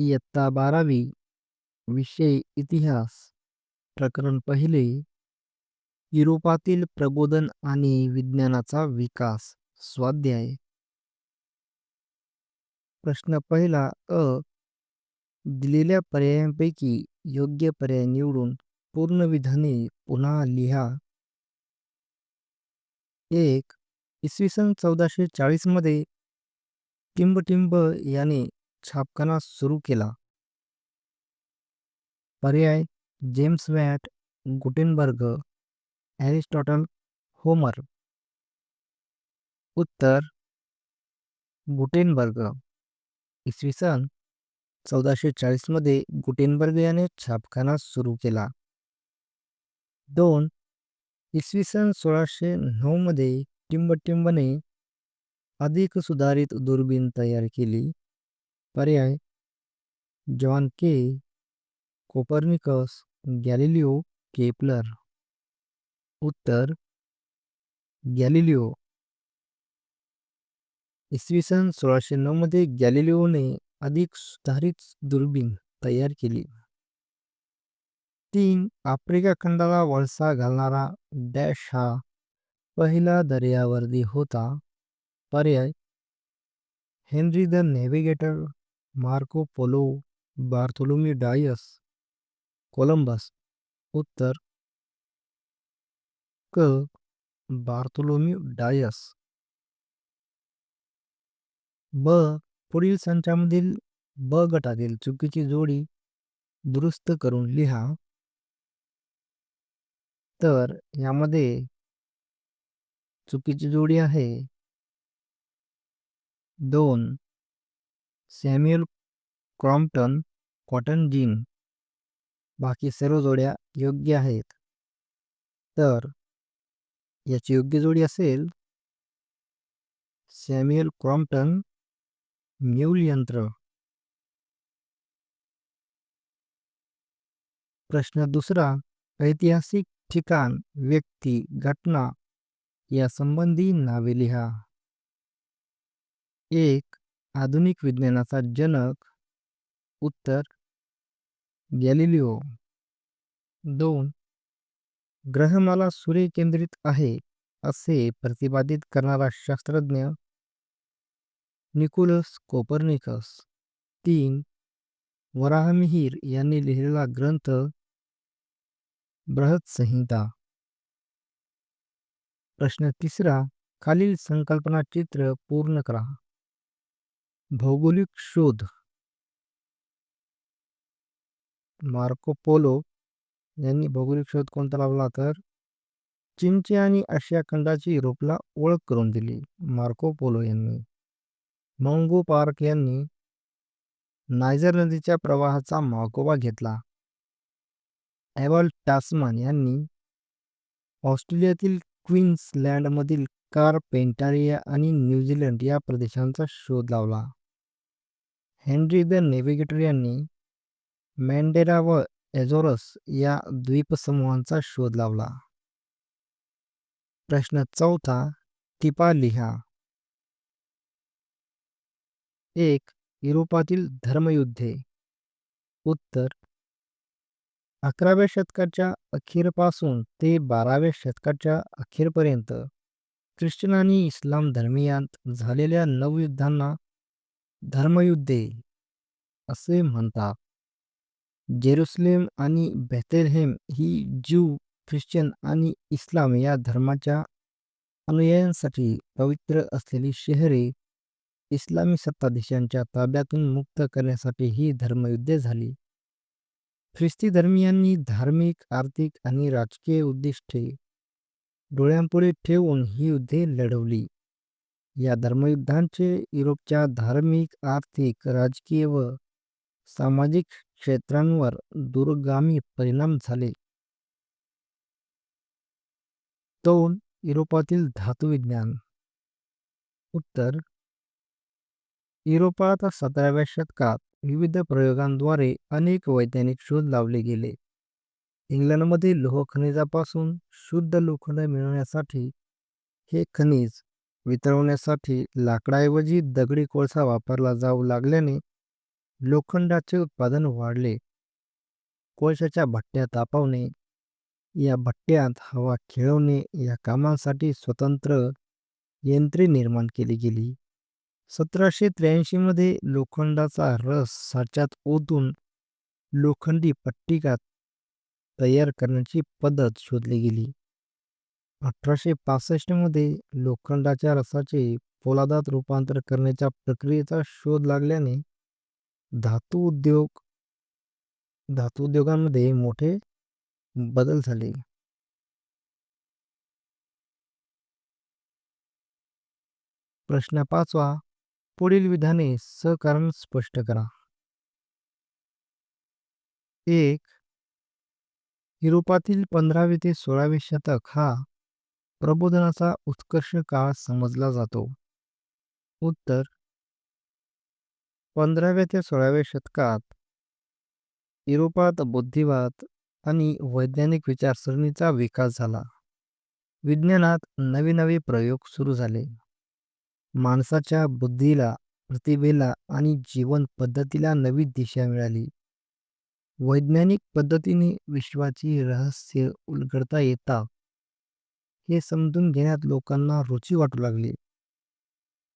इयत्ता बारावी विषय इतिहास प्रकरण पहिले युरोपातील प्रबोधन आणि विज्ञानाचा विकास स्वाध्याय. प्रश्न पहिला अ दिलेल्या पर्यायांपैकी योग्य पर्याय निवडून पूर्ण विधाने पुन्हा लिहा. एक इसवी सन चौदाशे चाळीसमध्ये टिंबटिंब याने छापखाना सुरू केला. पर्याय James Watt Gutenberg Aristotle Homer. उत्तर गुटेनबर्ग इसवी सन चौदाशे चाळीसमध्ये गुटेनबर्ग याने छापखाना सुरू केला. दोन इसवी सन सोळाशे नऊ मध्ये टिंबटिंबने अधिक सुधारित दुर्बीण तयार केली. पर्याय. John K. Copernicus Galileo Kepler. उत्तर गॅलिलिओ. इसवी सन सोळाशे नऊमध्ये गॅलिलिओने अधिक सुधारित दुर्बीण तयार केली. तीन आफ्रिका खंडाला वळसा घालणारा डॅश हा पहिला दर्यावर्दी होता. पर्याय Henry the navigator Marco Polo Bartholomew Dias Columbus उत्तर क बार्थोलोमी डायस ब पुढील संचामधील ब गटातील चुकीची जोडी दुरुस्त करून लिहा. तर यामध्ये चुकीची जोडी आहे. दोन. सॅम्युअल क्रॉम्प्टन कॉटन जीन बाकी सर्व जोड्या योग्य आहेत. तर याची योग्य जोडी असेल सॅम्युअल क्रॉम्प्टन म्यूल यंत्र प्रश्न दुसरा ऐतिहासिक ठिकाण व्यक्ती घटना या संबंधी नावे लिहा. एक आधुनिक विज्ञानाचा जनक. उत्तर. गॅलिलिओ. दोन. ग्रहमाला सूर्य केंद्रित आहे असे प्रतिपादित करणारा शास्त्रज्ञ. Nicolas Copernicus. तीन. वराहमिहीर यांनी लिहिलेला ग्रंथ. बृहत संहिता. प्रश्न तिसरा. खालील संकल्पना चित्र पूर्ण करा. भौगोलिक शोध. मार्को पोलो यांनी भौगोलिक शोध कोणता लावला तर? चीनची आणि आशिया खंडाची युरोपला ओळख करून दिली मार्को पोलो यांनी. मंगो पार्क यांनी नायजर नदीच्या प्रवाहाचा मागोवा घेतला. एवल टास्मान यांनी ऑस्ट्रेलियातील क्वीन्सलँडमधील कारपेंटारिया आणि न्यूझीलंड या प्रदेशांचा शोध लावला. हेनरी द नेव्हिगेटर यांनी मॅन्डेरा व एझोरस या द्वीपसमूहांचा शोध लावला. प्रश्न चौथा टिपा लिहा. एक युरोपातील धर्मयुद्धे. उत्तर अकराव्या शतकाच्या अखेरपासून ते बाराव्या शतकाच्या अखेरपर्यंत ख्रिश्चन आणि इस्लाम धर्मियांत झालेल्या नवयुद्धांना धर्मयुद्धे असे म्हणतात. जेरुसलेम आणि बेथलेहेम ही ज्यू ख्रिश्चन आणि इस्लाम या धर्माच्या अनुयायांसाठी पवित्र असलेली शहरे इस्लामी सत्ताधीशांच्या ताब्यातून मुक्त करण्यासाठी ही धर्मयुद्धे झाली. ख्रिस्ती धर्मीयांनी धार्मिक आर्थिक आणि राजकीय उद्दिष्टे डोळ्यांपुढे ठेवून ही युद्धे लढवली. या धर्मयुद्धांचे युरोपच्या धार्मिक आर्थिक राजकीय व सामाजिक क्षेत्रांवर दूरगामी परिणाम झाले. दोन युरोपातील धातुविज्ञान. उत्तर. युरोपात सतराव्या शतकात विविध प्रयोगांद्वारे अनेक वैज्ञानिक शोध लावले गेले. इंग्लंडमध्ये लोह खनिजापासून शुद्ध लोखंड मिळवण्यासाठी हे खनिज वितळवण्यासाठी लाकडाऐवजी दगडी कोळसा वापरला जाऊ लागल्याने लोखंडाचे उत्पादन वाढले. कोळशाच्या भट्ट्या तापवणे या भट्ट्यात हवा खेळवणे या कामांसाठी स्वतंत्र यंत्रे निर्माण केली गेली. सतराशे त्र्याऐंशी मध्ये लोखंडाचा रस साच्यात ओतून लोखंडी पट्टिका तयार करण्याची पद्धत शोधली गेली. अठराशे पासष्टमध्ये लोखंडाच्या रसाचे पोलादात रूपांतर करण्याच्या प्रक्रियेचा शोध लागल्याने धातू उद्योग धातू उद्योगांमध्ये मोठे बदल झाले. प्रश्न पाचवा पुढील विधाने सहकारण स्पष्ट करा. एक युरोपातील पंधरावे ते सोळावे शतक हा प्रबोधनाचा उत्कर्ष काळ समजला जातो. उत्तर. पंधराव्या ते सोळाव्या शतकात युरोपात बुद्धिवाद आणि वैज्ञानिक विचारसरणीचा विकास झाला. विज्ञानात नवे नवे प्रयोग सुरू झाले. माणसाच्या बुद्धीला प्रतिभेला आणि जीवन पद्धतीला नवी दिशा मिळाली. वैज्ञानिक पद्धतीने विश्वाची रहस्य उलगडता येतात हे समजून घेण्यात लोकांना रुची वाटू लागली.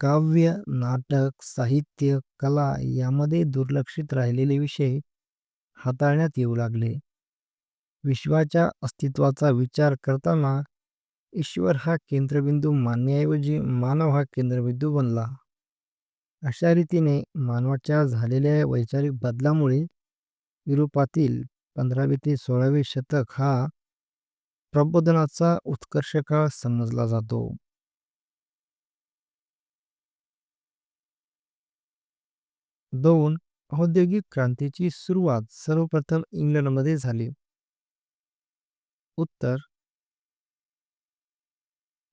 काव्य नाटक साहित्य कला यामध्ये दुर्लक्षित राहिलेले विषय हाताळण्यात येऊ लागले. विश्वाच्या अस्तित्वाचा विचार करताना ईश्वर हा केंद्रबिंदू मानण्याऐवजी मानव हा केंद्रबिंदू बनला. अशा रीतीने मानवाच्या झालेल्या वैचारिक बदलामुळे युरोपातील पंधरावे ते सोळावे शतक हा प्रबोधनाचा उत्कर्ष काळ समजला जातो. दोन औद्योगिक क्रांतीची सुरुवात सर्वप्रथम इंग्लंडमध्ये झाली. उत्तर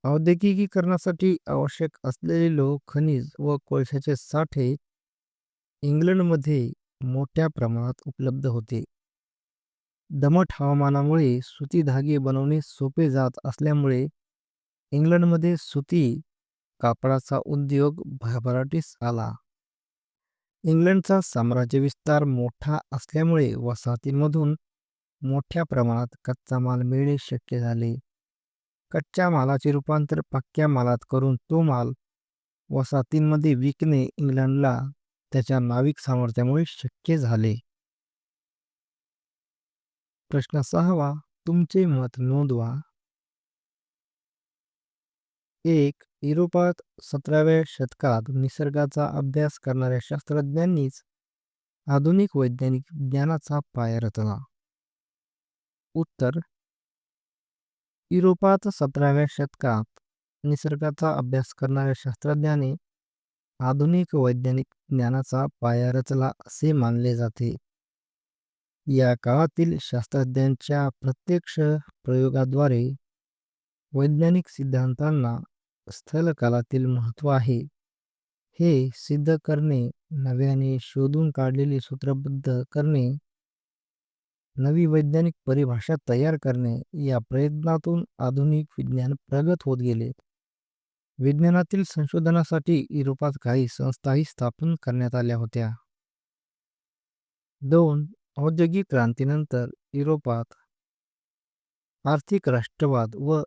औद्योगिकीकरणासाठी आवश्यक असलेले लोह खनिज व कोळशाचे साठे इंग्लंडमध्ये मोठ्या प्रमाणात उपलब्ध होते. दमट हवामानामुळे सुती धागे बनवणे सोपे जात असल्यामुळे इंग्लंडमध्ये सुती कापडाचा उद्योग भरभराटीस आला. इंग्लंडचा साम्राज्य विस्तार मोठा असल्यामुळे वसाहतींमधून मोठ्या प्रमाणात कच्चा माल मिळणे शक्य झाले. कच्च्या मालाचे रूपांतर पक्क्या मालात करून तो माल वसाहतींमध्ये विकणे इंग्लंडला त्याच्या नाविक सामर्थ्यामुळे शक्य झाले. प्रश्न सहावा तुमचे मत नोंदवा. एक युरोपात सतराव्या शतकात निसर्गाचा अभ्यास करणाऱ्या शास्त्रज्ञांनीच आधुनिक वैज्ञानिक ज्ञानाचा पाया रचला. उत्तर युरोपात सतराव्या शतकात निसर्गाचा अभ्यास करणाऱ्या शास्त्रज्ञाने आधुनिक वैज्ञानिक ज्ञानाचा पाया रचला असे मानले जाते. या काळातील शास्त्रज्ञांच्या प्रत्यक्ष प्रयोगाद्वारे वैज्ञानिक सिद्धांतांना स्थलकालातील महत्त्व आहे. हे सिद्ध करणे नव्याने शोधून काढलेले सूत्रबद्ध करणे नवी वैज्ञानिक परिभाषा तयार करणे या प्रयत्नातून आधुनिक विज्ञान प्रगत होत गेले. विज्ञानातील संशोधनासाठी युरोपात काही संस्थाही स्थापन करण्यात आल्या होत्या. दोन औद्योगिक क्रांतीनंतर युरोपात आर्थिक राष्ट्रवाद व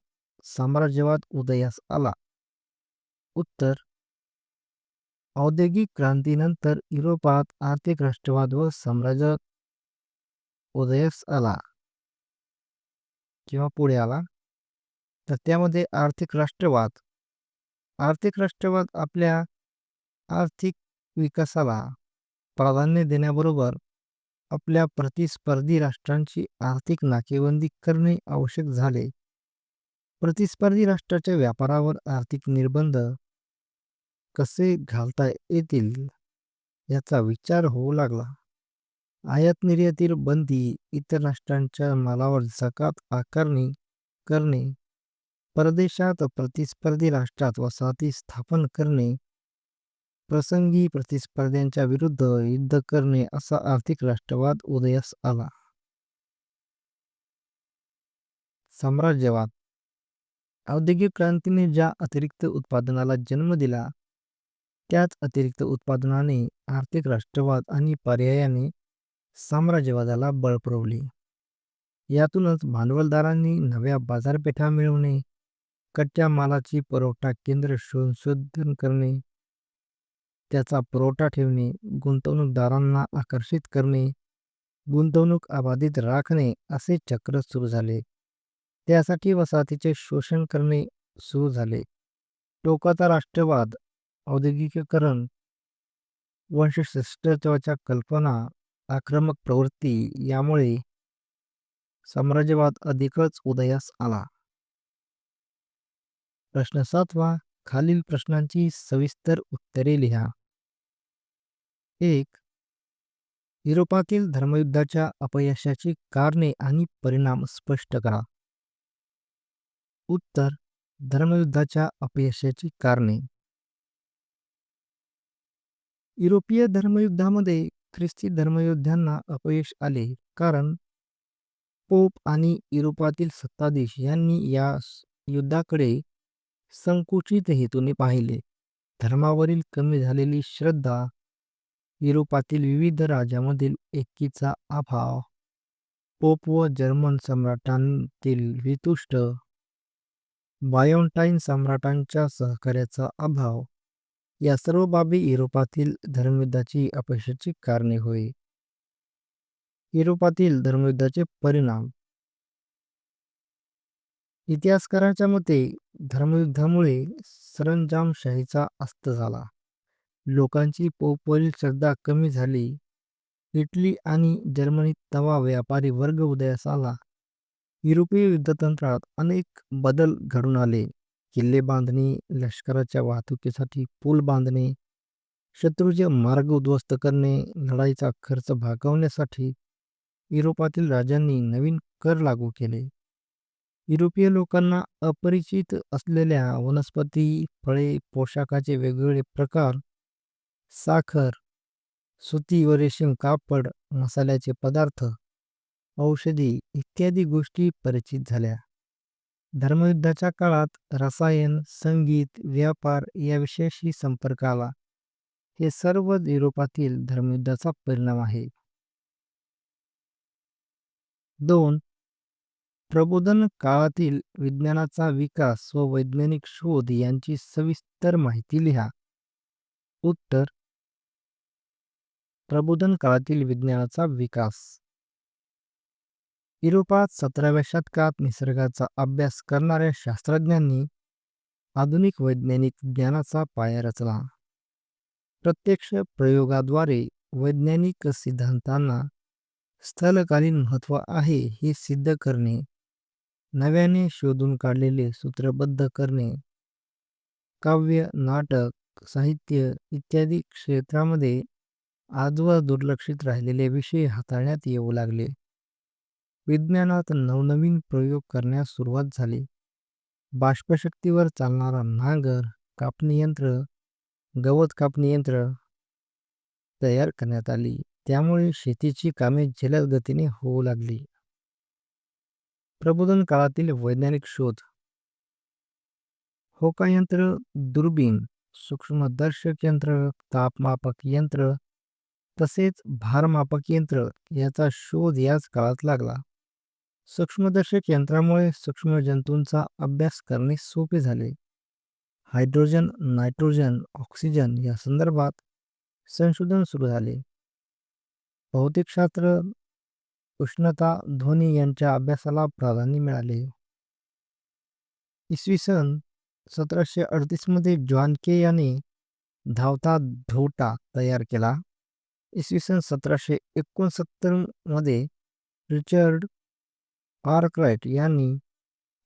साम्राज्यवाद उदयास आला. उत्तर औद्योगिक क्रांतीनंतर युरोपात आर्थिक राष्ट्रवाद व साम्राज्य उदयास आला. किंवा पुढे आला. तर त्यामध्ये आर्थिक राष्ट्रवाद. आर्थिक राष्ट्रवाद आपल्या आर्थिक विकासाला प्राधान्य देण्याबरोबर आपल्या प्रतिस्पर्धी राष्ट्रांची आर्थिक नाकेबंदी करणे आवश्यक झाले. प्रतिस्पर्धी राष्ट्राच्या व्यापारावर आर्थिक निर्बंध कसे घालता येतील याचा विचार होऊ लागला. आयात-निर्यातीवर बंदी इतर राष्ट्रांच्या मालावर जकात आकारणी करणे परदेशात प्रतिस्पर्धी राष्ट्रात वसाहती स्थापन करणे प्रसंगी प्रतिस्पर्ध्यांच्या विरुद्ध युद्ध करणे असा आर्थिक राष्ट्रवाद उदयास आला. साम्राज्यवाद. औद्योगिक क्रांतीने ज्या अतिरिक्त उत्पादनाला जन्म दिला त्याच अतिरिक्त उत्पादनाने आर्थिक राष्ट्रवाद आणि पर्यायाने साम्राज्यवादाला बळ पुरवले. यातूनच भांडवलदारांनी नव्या बाजारपेठा मिळवणे कच्च्या मालाची पुरवठा केंद्र संशोधन करणे त्याचा पुरवठा ठेवणे गुंतवणूकदारांना आकर्षित करणे गुंतवणूक अबाधित राखणे असे चक्र सुरू झाले. त्यासाठी वसाहतीचे शोषण करणे सुरू झाले. टोकाचा राष्ट्रवाद औद्योगिकीकरण वंशश्रेष्ठत्वाच्या कल्पना आक्रमक प्रवृत्ती यामुळे साम्राज्यवाद अधिकच उदयास आला. प्रश्न सातवा खालील प्रश्नांची सविस्तर उत्तरे लिहा. एक युरोपातील धर्मयुद्धाच्या अपयशाची कारणे आणि परिणाम स्पष्ट करा. उत्तर धर्मयुद्धाच्या अपयशाची कारणे. युरोपीय धर्मयुद्धामध्ये ख्रिस्ती धर्मयोद्ध्यांना अपयश आले कारण पोप आणि युरोपातील सत्ताधीश यांनी या युद्धाकडे संकुचित हेतूने पाहिले. धर्मावरील कमी झालेली श्रद्धा युरोपातील विविध राज्यांमधील एकीचा अभाव. पोप व जर्मन सम्राटांतील वितुष्ट बायोंटाईन सम्राटांच्या सहकार्याचा अभाव. या सर्व बाबी युरोपातील धर्मयुद्धाची अपयशाची कारणे होय. युरोपातील धर्मयुद्धाचे परिणाम इतिहासकारांच्या मते धर्मयुद्धामुळे सरंजामशाहीचा अस्त झाला. लोकांची पोपवरील श्रद्धा कमी झाली. इटली आणि जर्मनीत तवा व्यापारी वर्ग उदयास आला. युरोपीय युद्धतंत्रात अनेक बदल घडून आले. किल्ले बांधणे लष्कराच्या वाहतुकीसाठी पूल बांधणे शत्रूचे मार्ग उद्ध्वस्त करणे लढाईचा खर्च भागवण्यासाठी युरोपातील राजांनी नवीन कर लागू केले. युरोपीय लोकांना अपरिचित असलेल्या वनस्पती फळे पोशाखाचे वेगवेगळे प्रकार साखर सुती व रेशीम कापड मसाल्याचे पदार्थ औषधी इत्यादी गोष्टी परिचित झाल्या. धर्मयुद्धाच्या काळात रसायन संगीत व्यापार या विषयाशी संपर्क आला. हे सर्व युरोपातील धर्मयुद्धाचा परिणाम आहे. दोन प्रबोधन काळातील विज्ञानाचा विकास व वैज्ञानिक शोध यांची सविस्तर माहिती लिहा. उत्तर. प्रबोधन काळातील विज्ञानाचा विकास. युरोपात सतराव्या शतकात निसर्गाचा अभ्यास करणाऱ्या शास्त्रज्ञांनी आधुनिक वैज्ञानिक ज्ञानाचा पाया रचला. प्रत्यक्ष प्रयोगाद्वारे वैज्ञानिक सिद्धांतांना स्थलकालीन महत्त्व आहे हे सिद्ध करणे. नव्याने शोधून काढलेले सूत्रबद्ध करणे काव्य नाटक साहित्य इत्यादी क्षेत्रामध्ये आजवर दुर्लक्षित राहिलेले विषय हाताळण्यात येऊ लागले. विज्ञानात नवनवीन प्रयोग करण्यास सुरुवात झाली. बाष्पशक्तीवर चालणारा नांगर कापणी यंत्र गवत कापणी यंत्र तयार करण्यात आली. त्यामुळे शेतीची कामे जलद गतीने होऊ लागली. प्रबोधन काळातील वैज्ञानिक शोध. होका यंत्र दुर्बीण सूक्ष्मदर्शक यंत्र तापमापक यंत्र तसेच भारमापक यंत्र याचा शोध याच काळात लागला. सूक्ष्मदर्शक यंत्रामुळे सूक्ष्म जंतूंचा अभ्यास करणे सोपे झाले. हायड्रोजन नायट्रोजन ऑक्सिजन या संदर्भात संशोधन सुरू झाले. भौतिकशास्त्र उष्णता ध्वनी यांच्या अभ्यासाला प्राधान्य मिळाले. इसवी सन सतराशे अडतीसमध्ये जॉन के याने धावता धोटा तयार केला. इसवी सन सतराशे एकोणसत्तरमध्ये रिचर्ड आर्कराइट यांनी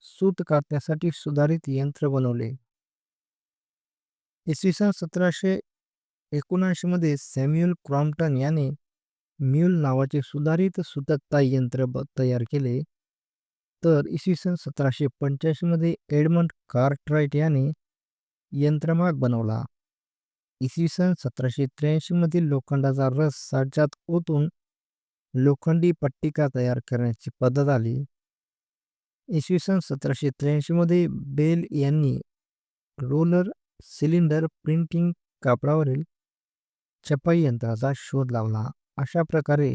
सूत कातण्यासाठी सुधारित यंत्र बनवले. इसवी सन सतराशे एकोणऐंशी मध्ये सॅम्युअल क्रॉम्प्टन याने म्यूल नावाचे सुधारित सुतकता यंत्र तयार केले. तर इसवी सन सतराशे पंच्याऐंशी मध्ये एडमंड कार्टराइट याने यंत्रमाग बनवला. इसवी सन सतराशे त्र्याऐंशी मधील लोखंडाचा रस साच्यात ओतून लोखंडी पट्टिका तयार करण्याची पद्धत आली. इसवी सन सतराशे त्र्याऐंशी मध्ये बेल यांनी रोलर सिलिंडर प्रिंटिंग कापडावरील छपाई यंत्राचा शोध लावला. अशा प्रकारे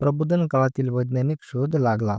प्रबोधन काळातील वैज्ञानिक शोध लागला.